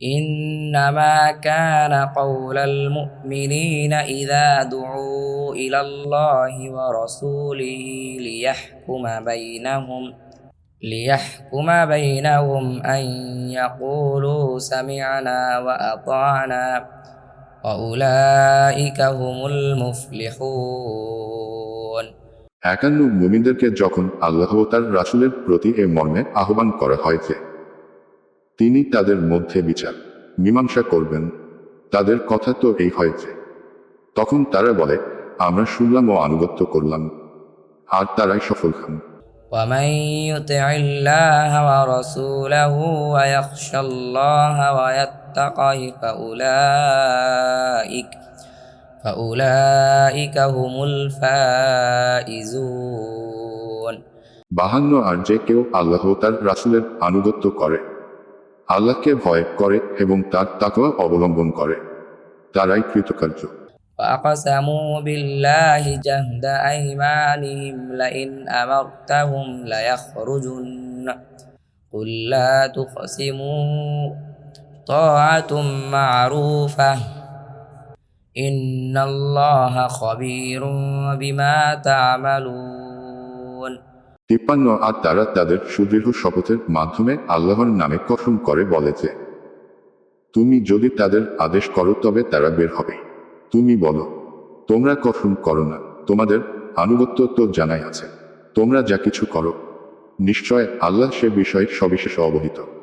إنما كان قول المؤمنين إذا دعوا إلى الله ورسوله ليحكم بينهم ليحكم بينهم أن يقولوا سمعنا وأطعنا وأولئك هم المفلحون একান্ন মুমিনদেরকে যখন আল্লাহ ও তার রাসূলের প্রতি এ মর্মে আহ্বান করা হয়েছে তিনি তাদের মধ্যে বিচার মীমাংসা করবেন তাদের কথা তো এই হয়েছে তখন তারা বলে আমরা শুনলাম ও আনুগত্য করলাম আর তারাই সফল খান ومن يطع الله ورسوله ويخشى الله ويتقه فأولئك فأولئك هم الفائزون বাহান্ন আর যে কেউ আল্লাহ ও তার রাসূলের আনুগত্য করে আল্লাহকে ভয় করে এবং তার তাকওয়া অবলম্বন করে তারাই কৃতকার্য وأقسموا بالله جهد أيمانهم لئن أمرتهم ليخرجن قل لا تقسموا طاعة معروفة إن الله خبير بما تعملون তিপ্পান্ন আর তারা তাদের সুদৃঢ় শপথের মাধ্যমে আল্লাহর নামে কসম করে বলে যে, তুমি যদি তাদের আদেশ করো, তবে তারা বের হবে। তুমি বলো, তোমরা কসম করো না। তোমাদের আনুগত্য তো জানাই আছে। তোমরা যা কিছু করো, নিশ্চয় আল্লাহ সে বিষয়ে সবিশেষ অবহিত।